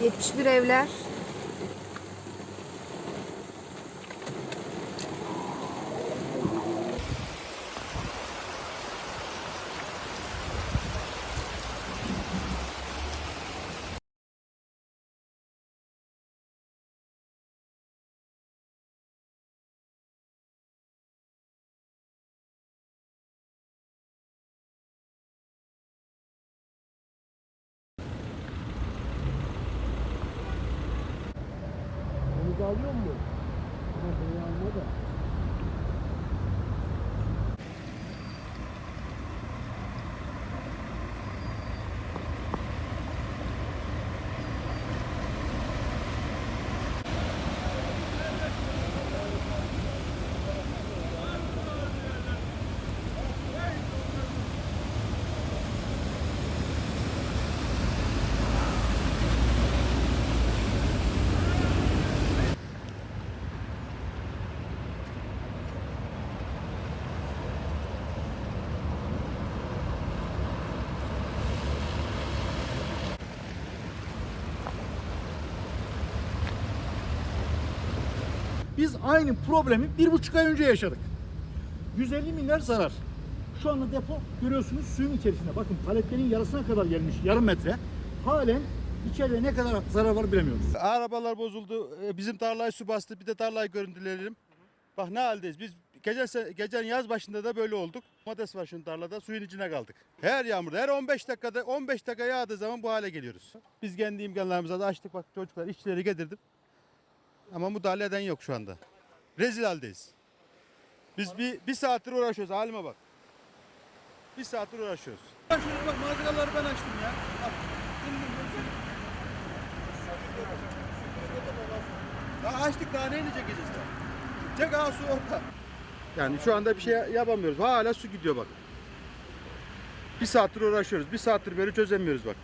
71 evler. Alıyor mu? Ama beni alma da. Biz aynı problemi bir buçuk ay önce yaşadık. 150 milyar zarar. Şu anda depo görüyorsunuz suyun içerisinde. Bakın paletlerin yarısına kadar gelmiş yarım metre. Halen içeride ne kadar zarar var bilemiyoruz. Arabalar bozuldu. Ee, Bizim tarlayı su bastı. Bir de tarlayı görüntüleyelim. Bak ne haldeyiz. Biz geçen, geçen yaz başında da böyle olduk. Domates var şu tarlada. Suyun içine kaldık. Her yağmurda, her 15 dakikada 15 dakika yağdığı zaman bu hale geliyoruz. Biz kendi imkanlarımıza da açtık. Bak çocuklar işçileri getirdim. Ama müdahale eden yok şu anda. Rezil haldeyiz. Biz bir, bir saattir uğraşıyoruz. Halime bak. Bir saattir uğraşıyoruz. Bak manzaraları ben açtım ya. Daha açtık daha neyle çekeceğiz daha? Çek ağa su orada. Yani şu anda bir şey yapamıyoruz. Hala su gidiyor bak. Bir saattir uğraşıyoruz. Bir saattir böyle çözemiyoruz bak.